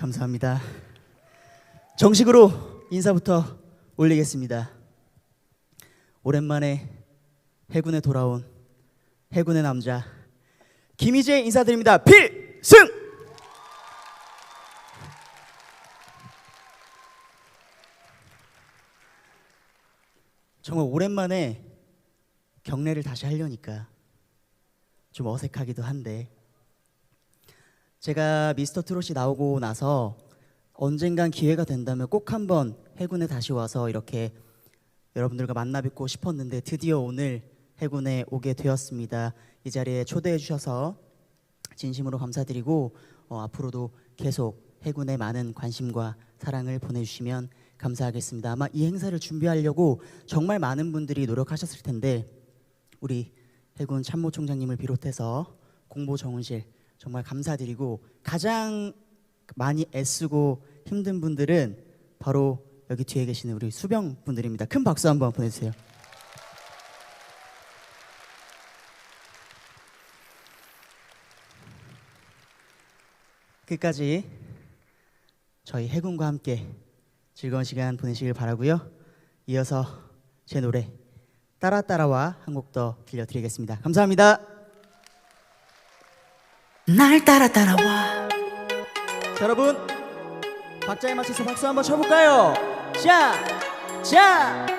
감사합니다. 정식으로 인사부터 올리겠습니다. 오랜만에 해군에 돌아온 해군의 남자 김희재 인사드립니다. 필승! 정말 오랜만에 경례를 다시 하려니까 좀 어색하기도 한데 제가 미스터 트롯이 나오고 나서 언젠간 기회가 된다면 꼭 한번 해군에 다시 와서 이렇게 여러분들과 만나 뵙고 싶었는데 드디어 오늘 해군에 오게 되었습니다. 이 자리에 초대해 주셔서 진심으로 감사드리고 어, 앞으로도 계속 해군에 많은 관심과 사랑을 보내주시면 감사하겠습니다. 아마 이 행사를 준비하려고 정말 많은 분들이 노력하셨을 텐데 우리 해군 참모총장님을 비롯해서 공보정원실 정말 감사드리고 가장 많이 애쓰고 힘든 분들은 바로 여기 뒤에 계시는 우리 수병 분들입니다. 큰 박수 한번 보내주세요. 끝까지 저희 해군과 함께 즐거운 시간 보내시길 바라고요. 이어서 제 노래 따라 따라와 한 곡 더 들려드리겠습니다. 감사합니다. 날 따라 따라와 자, 여러분 박자에 맞춰서 박수 한번 쳐볼까요? 자, 자.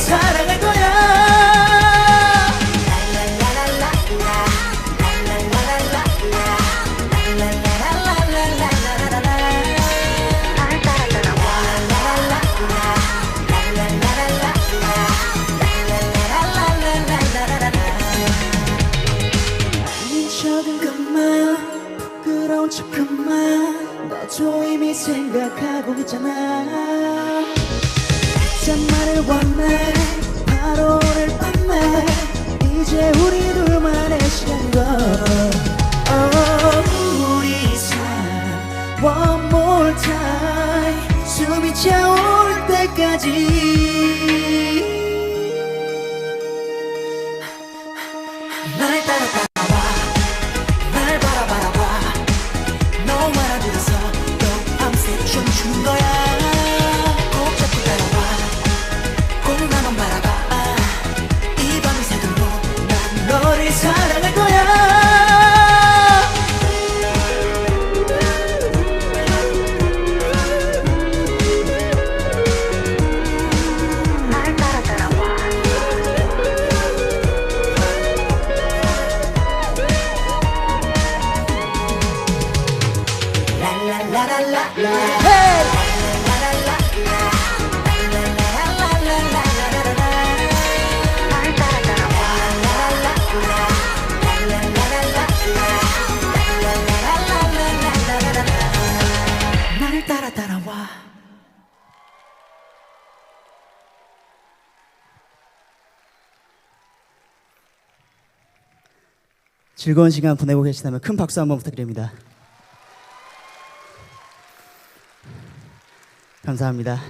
사랑할 거야. 아닌 척은 그만 부끄러운 척 그만. 너도 이미 생각하고 있잖아 말을 원해. 바로 오늘 밤에 이제 우리 둘만의 시간이고 oh, 우리 사랑 one more time. 숨이 차올 때까지 즐거운 시간 보내고 계시다면 큰 박수 한번 부탁드립니다. 감사합니다.